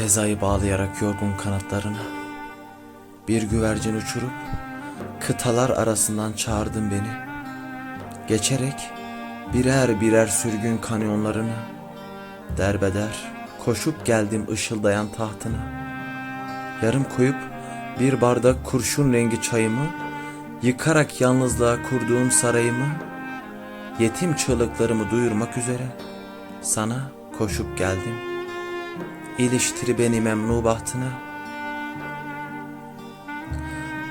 Fezayı bağlayarak yorgun kanatlarına Bir güvercin uçurup Kıtalar arasından çağırdın beni. Geçerek birer birer sürgün kanyonlarını Derbeder koşup geldim ışıldayan tahtına. Yarım koyup bir bardak kurşun rengi çayımı Yıkarak yalnızlığa kurduğum sarayımı Yetim çığlıklarımı duyurmak üzere Sana koşup geldim İliştir beni memnu bahtına.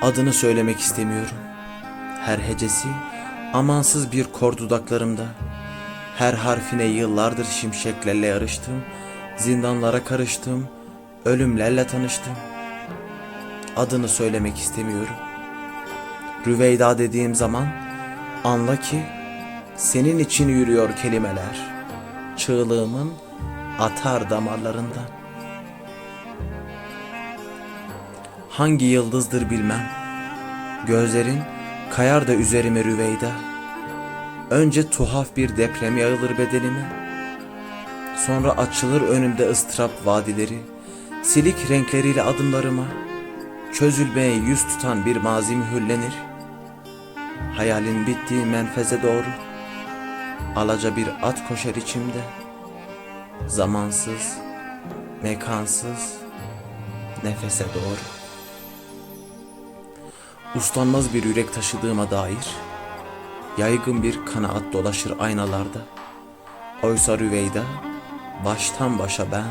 Adını söylemek istemiyorum. Her hecesi amansız bir kor dudaklarımda. Her harfine yıllardır şimşeklerle yarıştım. Zindanlara karıştım. Ölümlerle tanıştım. Adını söylemek istemiyorum. Rüveyda dediğim zaman Anla ki Senin için yürüyor kelimeler. Çığlığımın atar damarlarından. Hangi yıldızdır bilmem. Gözlerin kayar da üzerime rüveyda. Önce tuhaf bir deprem yağılır bedenime. Sonra açılır önümde ıstırap vadileri Silik renkleriyle adımlarıma. Çözülmeye yüz tutan bir mazi mühürlenir. Hayalin bittiği menfeze doğru Alaca bir at koşar içimde Zamansız, mekansız, nefese doğru. Uslanmaz bir yürek taşıdığıma dair Yaygın bir kanaat dolaşır aynalarda. Oysa Rüveyda Baştan başa ben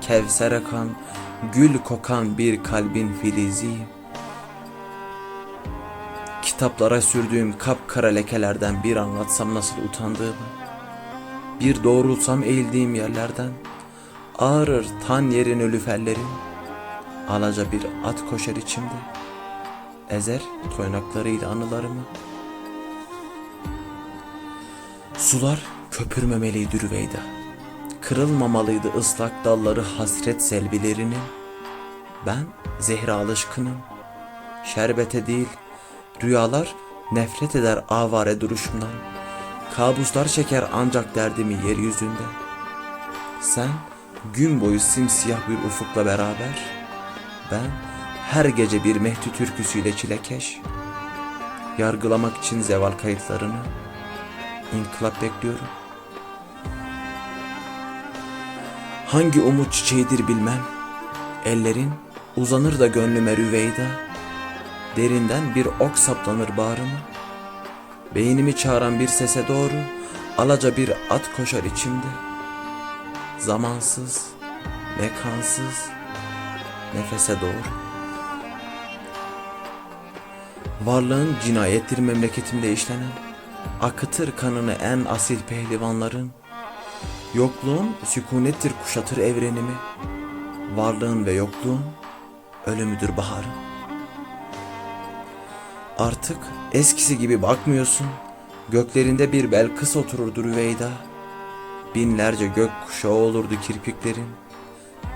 Kevser akan Gül kokan bir kalbin filiziyim. Kitaplara sürdüğüm kapkara lekelerden bir anlatsam nasıl utandığımı Bir doğrulsam eğildiğim yerlerden Ağrır tan yerin ölüfellerin Alaca bir at koşar içimde Ezer toynaklarıyla anılarımı. Sular köpürmemeliydi Rüveyda Kırılmamalıydı ıslak dalları hasret selvilerinin. Ben zehre alışkınım Şerbete değil Rüyalar nefret eder avare duruşumdan Kabuslar çeker ancak derdimi yeryüzünde. Sen gün boyu simsiyah bir ufukla beraber Ben her gece bir Mehdi türküsüyle çilekeş Yargılamak için zeval kayıtlarını İnkılap bekliyorum. Hangi umut çiçeğidir bilmem Ellerin uzanır da gönlüme rüveyda Derinden bir ok saplanır bağrıma Beynimi çağıran bir sese doğru Alaca bir at koşar içimde. Zamansız, mekansız, nefese doğru. Varlığın cinayettir memleketimde işlenen Akıtır kanını en asil pehlivanların. Yokluğun sükunettir kuşatır evrenimi. Varlığın ve yokluğun ölümüdür baharın Artık eskisi gibi bakmıyorsun. Göklerinde bir belkıs otururdu Rüveyda. Binlerce gök kuşağı olurdu kirpiklerin.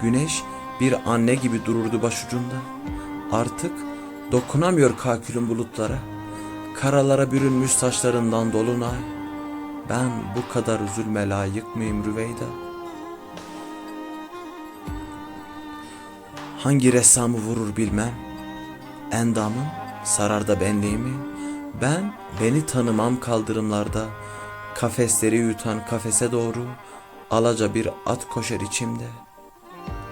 Güneş bir anne gibi dururdu başucunda. Artık dokunamıyor kakülün bulutlara. Karalara bürünmüş saçlarından dolunay. Ben bu kadar zulme layık mıyım Rüveyda? Hangi ressamı vurur bilmem. Endamın sarar da benliğimi Ben beni tanımam kaldırımlarda Kafesleri yutan kafese doğru Alaca bir at koşar içimde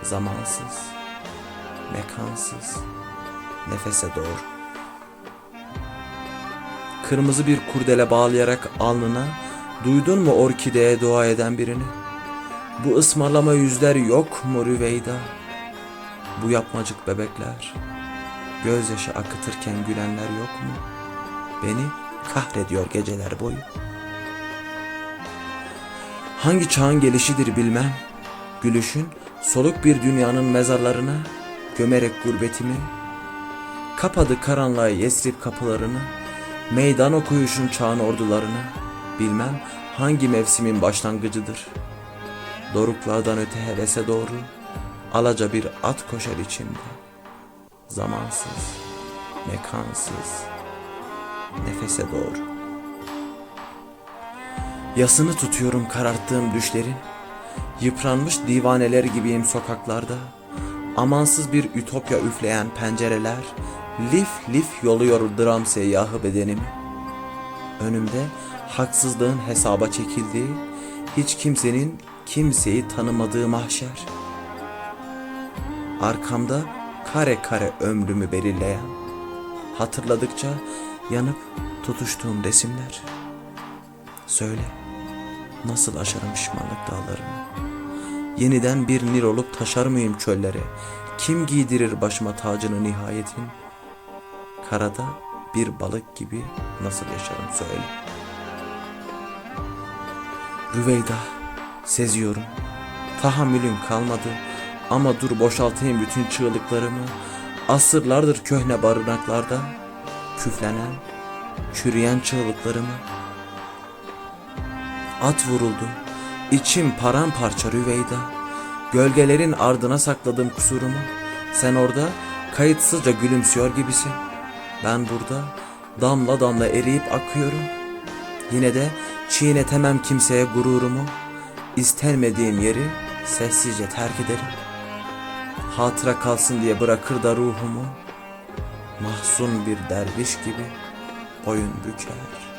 Zamansız, mekansız, nefese doğru Kırmızı bir kurdele bağlayarak alnına Duydun mu orkideye dua eden birini? Bu ısmarlama yüzler yok mu Rüveyda? Bu yapmacık bebekler Gözyaşı akıtırken gülenler yok mu? Beni kahrediyor geceler boyu. Hangi çağın gelişidir bilmem. Gülüşün soluk bir dünyanın mezarlarına Gömerek gurbetimi Kapadı karanlığa Yesrib kapılarını Meydan okuyuşun çağın ordularını Bilmem hangi mevsimin başlangıcıdır. Doruklardan öte hevese doğru Alaca bir at koşar içimde Zamansız, mekansız, nefese doğru Yasını tutuyorum kararttığım düşlerin Yıpranmış divaneler gibiyim sokaklarda. Amansız bir ütopya üfleyen pencereler lif lif yoluyor dram seyyahı bedenimi. Önümde haksızlığın hesaba çekildiği, hiç kimsenin kimseyi tanımadığı mahşer. Arkamda kare kare ömrümü belirleyen, hatırladıkça yanıp tutuştuğum resimler. Söyle, nasıl aşarım pişmanlık dağlarını? Yeniden bir nil olup taşar mıyım çöllere? Kim giydirir başıma tacını nihayetin? Karada bir balık gibi nasıl yaşarım söyle. Rüveyda, seziyorum. Tahammülüm kalmadı ama dur boşaltayım bütün çığlıklarımı. Asırlardır köhne barınaklarda küflenen, çürüyen çığlıklarımı. At vuruldu, içim paramparça Rüveyda. Gölgelerin ardına sakladım kusurumu. Sen orada kayıtsızca gülümsüyor gibisin. Ben burada damla damla eriyip akıyorum. Yine de çiğnetemem kimseye gururumu. İstenmediğim yeri sessizce terk ederim. Hatıra kalsın diye bırakır da ruhumu. Mahzun bir derviş gibi boyun büker.